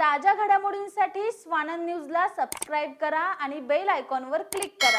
ताज्या घडामोडींसाठी स्वानंद न्यूजला सबस्क्राईब करा आणि बेल आयकॉनवर क्लिक करा.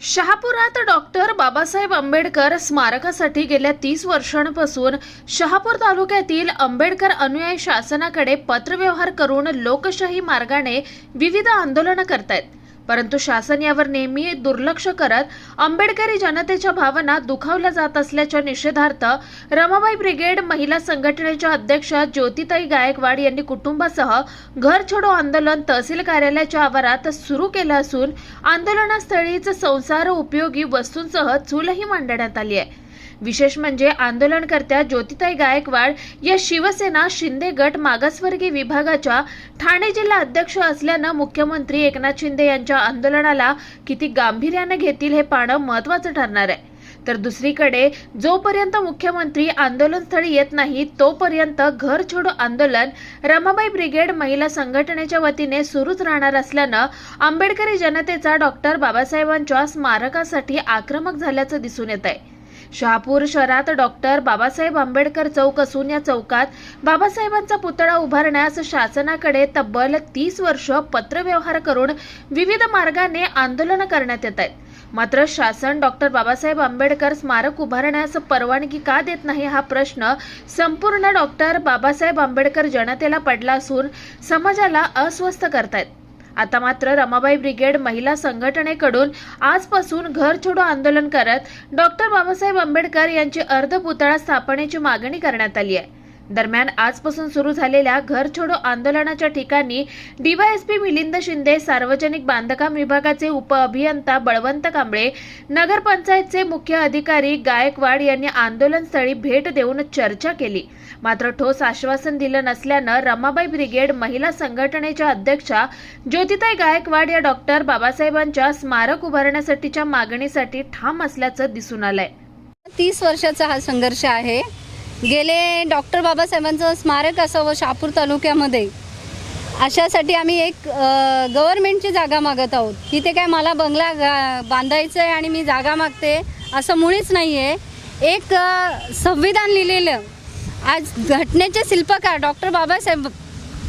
शहापुरात डॉक्टर बाबासाहेब आंबेडकर स्मारकासाठी गेल्या तीस वर्षांपासून शहापूर तालुक्यातील आंबेडकर अनुयायी शासनाकडे पत्रव्यवहार करून लोकशाही मार्गाने विविध आंदोलनं करतायत. परंतु शासन यावर नेहमी दुर्लक्ष करत आंबेडकरी जनतेच्या भावना दुखावल्या जात असल्याच्या निषेधार्थ रमाबाई ब्रिगेड महिला संघटनेच्या अध्यक्षा ज्योतिताई गायकवाड यांनी कुटुंबासह घर छोडो आंदोलन तहसील कार्यालयाच्या आवारात सुरू केलं असून आंदोलनास्थळीच संसार उपयोगी वस्तूंसह चूलही मांडण्यात आली आहे. विशेष म्हणजे आंदोलनकर्त्या ज्योतिताई गायकवाड या शिवसेना शिंदे गट मागासवर्गीय विभागाच्या ठाणे जिल्हा अध्यक्ष असल्यानं मुख्यमंत्री एकनाथ शिंदे यांच्या आंदोलनाला किती गांभीर्यानं घेतील हे पाहणं महत्वाचं ठरणार आहे. तर दुसरीकडे जोपर्यंत मुख्यमंत्री आंदोलनस्थळी येत नाही तोपर्यंत घर छोडो आंदोलन रमाबाई ब्रिगेड महिला संघटनेच्या वतीने सुरूच राहणार असल्यानं आंबेडकरी जनतेचा डॉक्टर बाबासाहेबांच्या स्मारकासाठी आक्रमक झाल्याचं दिसून येत आहे शहापूर शहरात डॉक्टर बाबासाहेब आंबेडकर चौक असून या चौकात बाबासाहेबांचा पुतळा उभारण्यास शासनाकडे तब्बल तीस वर्ष पत्रव्यवहार करून विविध मार्गाने आंदोलन करण्यात येत आहेत. मात्र शासन डॉक्टर बाबासाहेब आंबेडकर स्मारक उभारण्यास परवानगी का देत नाही हा प्रश्न संपूर्ण डॉक्टर बाबासाहेब आंबेडकर जनतेला पडला असून समाजाला अस्वस्थ करतायत. आता मात्र रमाबाई ब्रिगेड महिला संघटनेकडून आजपासून घर छोडो आंदोलन करत डॉक्टर बाबासाहेब आंबेडकर यांची अर्धपुतळा स्थापनेची मागणी करण्यात आली आहे. दरम्यान आजपासून सुरू झालेल्या घर छोडो आंदोलनाच्या ठिकाणी डीवायएसपी मिलिंद शिंदे सार्वजनिक बांधकाम विभागाचे उपअभियंता बळवंत कांबळे नगरपंचायतचे मुख्य अधिकारी गायकवाड यांनी आंदोलनस्थळी भेट देऊन चर्चा केली. मात्र ठोस आश्वासन दिलं नसल्यानं रमाबाई ब्रिगेड महिला संघटनेच्या अध्यक्षा ज्योतिताई गायकवाड या डॉक्टर बाबासाहेबांच्या स्मारक उभारण्यासाठीच्या मागणीसाठी ठाम असल्याचं दिसून आलंय. तीस वर्षाचा हा संघर्ष आहे. गेले डॉक्टर बाबासाहेबांचं स्मारक असावं शहापूर तालुक्यामध्ये. अशासाठी आम्ही एक गव्हर्मेंटची जागा मागत आहोत. तिथे काय मला बंगला गा- बांधायचं आहे आणि मी जागा मागते असं मुळीच नाही आहे एक संविधान लिहिलेलं. आज घटनेचे शिल्पकार डॉक्टर बाबासाहेब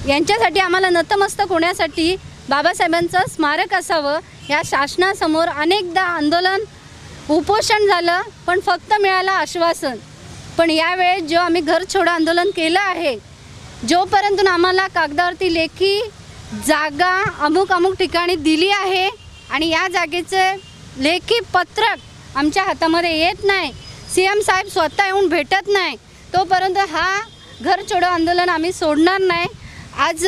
यांच्यासाठी आम्हाला नतमस्तक होण्यासाठी बाबासाहेबांचं स्मारक असावं. या शासनासमोर अनेकदा आंदोलन उपोषण झालं पण फक्त मिळालं आश्वासन. पण यावेळेस जो आम्ही घर छोडो आंदोलन केलं आहे जोपर्यंत आम्हाला कागदावरती लेखी जागा अमुक अमुक ठिकाणी दिली आहे आणि या जागेचे लेखी पत्रक आमच्या हातामध्ये येत नाही सी एम साहेब स्वतः येऊन भेटत नाही तोपर्यंत हा घर छोडो आंदोलन आम्ही सोडणार नाही. आज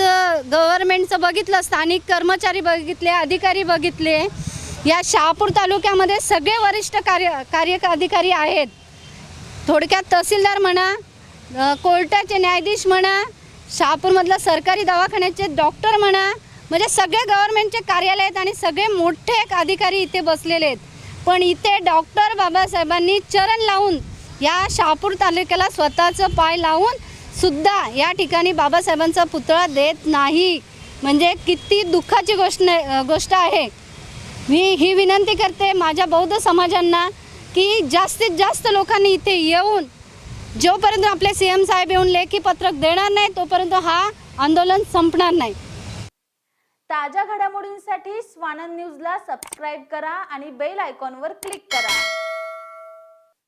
गव्हर्मेंटचं बघितलं स्थानिक कर्मचारी बघितले अधिकारी बघितले या शहापूर तालुक्यामध्ये सगळे वरिष्ठ कार्य कार्य अधिकारी आहेत. थोडक्यात तहसीलदार म्हणा कोर्टाचे न्यायाधीश म्हणा शहापूरमधलं सरकारी दवाखान्याचे डॉक्टर म्हणा म्हणजे सगळे गव्हर्नमेंटचे कार्यालय आहेत आणि सगळे मोठे एक अधिकारी इथे बसलेले आहेत. पण इथे डॉक्टर बाबासाहेबांनी चरण लावून या शहापूर तालुक्याला स्वतःचं पाय लावून सुद्धा या ठिकाणी बाबासाहेबांचा पुतळा देत नाही. म्हणजे किती दुःखाची गोष्ट गोष्ट आहे. मी ही विनंती करते माझ्या बौद्ध समाजांना की जास्तीत जास्त लोकांनी इथे येऊन जोपर्यंत आपले सी एम साहेब येऊन लेखी पत्रक देणार नाही तोपर्यंत हा आंदोलन संपणार नाही. ताज्या घडामोडींसाठी स्वानंद न्यूजला सबस्क्राईब करा आणि बेल आयकॉनवर क्लिक करा.